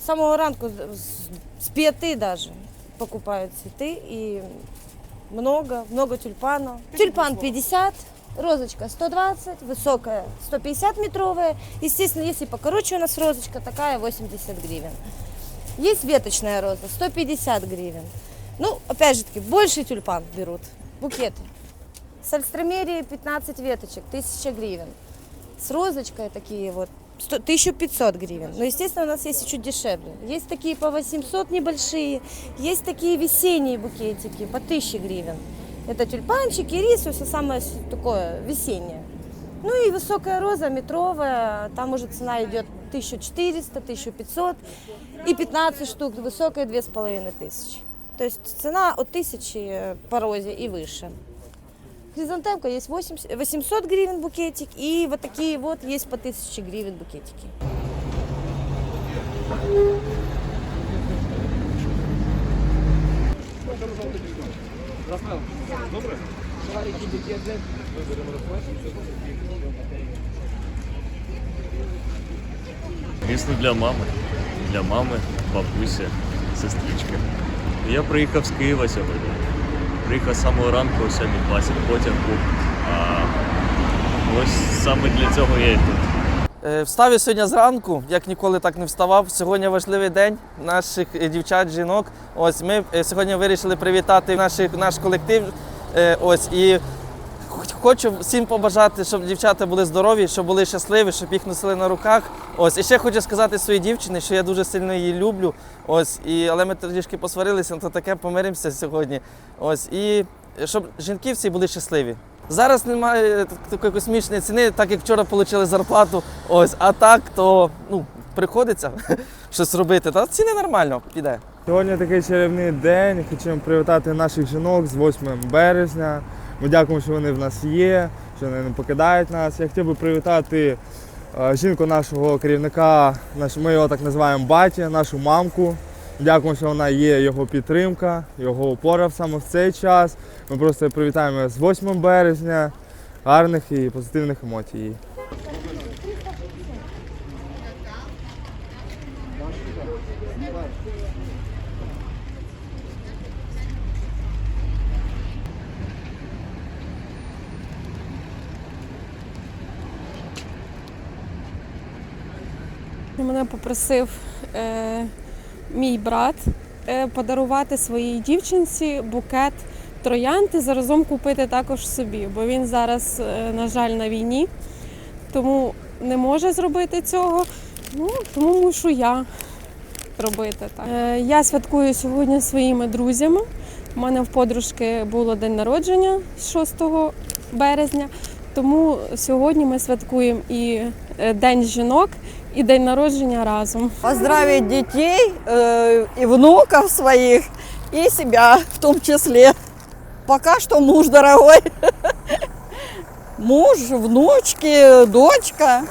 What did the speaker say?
С самого ранку, с- с пяти даже покупают цветы и много, много тюльпанов. Тюльпан 50, розочка 120, высокая 150 метровая. Естественно, если покороче у нас розочка, такая 80 гривен. Есть веточная роза 150 гривен. Ну, опять же таки, больше тюльпан берут, букеты. С альстромерии 15 веточек, 1000 гривен. С розочкой такие вот 100 1500 гривен. Но, естественно, у нас есть и чуть дешевле. Есть такие по 800 небольшие, есть такие весенние букетики по 1000 гривен. Это тюльпанчики, рис, все самое с- такое весеннее. Ну и высокая роза, метровая, там уже цена идет 1400, 1500 и 15 штук, высокая 2500. То есть цена от 1000 по розе и выше. Хризантемка есть 80, 800 гривен букетик, и вот такие вот есть по 1000 гривен букетики. Звісно, для мами. Для мами, бабусі, сестрички. Я приїхав з Києва сьогодні. Приїхав з самого ранку о 7.20, потяг був. Ось саме для цього я і тут. Е, Встав я сьогодні зранку, як ніколи так не вставав. Сьогодні важливий день наших е, дівчат, жінок. Ось ми е, сьогодні вирішили привітати наших, наш колектив. Ось і хочу всім побажати, щоб дівчата були здорові, щоб були щасливі, щоб їх носили на руках. Ось і ще хочу сказати своїй дівчині, що я дуже сильно її люблю. Ось і але ми трішки посварилися, то таке помиримося сьогодні. Ось і щоб жінки всі були щасливі. Зараз немає такої космічної ціни, так як вчора отримали зарплату. Ось, а так, то ну, приходиться щось робити. Та ціни нормально піде. Сьогодні такий чарівний день. Хочемо привітати наших жінок з 8 березня. Ми дякуємо, що вони в нас є, що вони не покидають нас. Я хотів би привітати е, жінку нашого керівника, ми його так називаємо баті, нашу мамку. Дякуємо, що вона є його підтримка, його опора саме в цей час. Ми просто привітаємо з 8 березня. Гарних і позитивних емоцій. їй. Мене попросив е, мій брат е, подарувати своїй дівчинці букет троянд і заразом купити також собі, бо він зараз, е, на жаль, на війні, тому не може зробити цього. Ну, тому мушу я робити так. Е, я святкую сьогодні своїми друзями. У мене в подружки було день народження 6 березня. Тому сьогодні ми святкуємо і е, День жінок, і день народження разом. поздравить дітей і внуків своїх, і себе в тому числі. Пока що муж дорогой. Муж, внучки, дочка.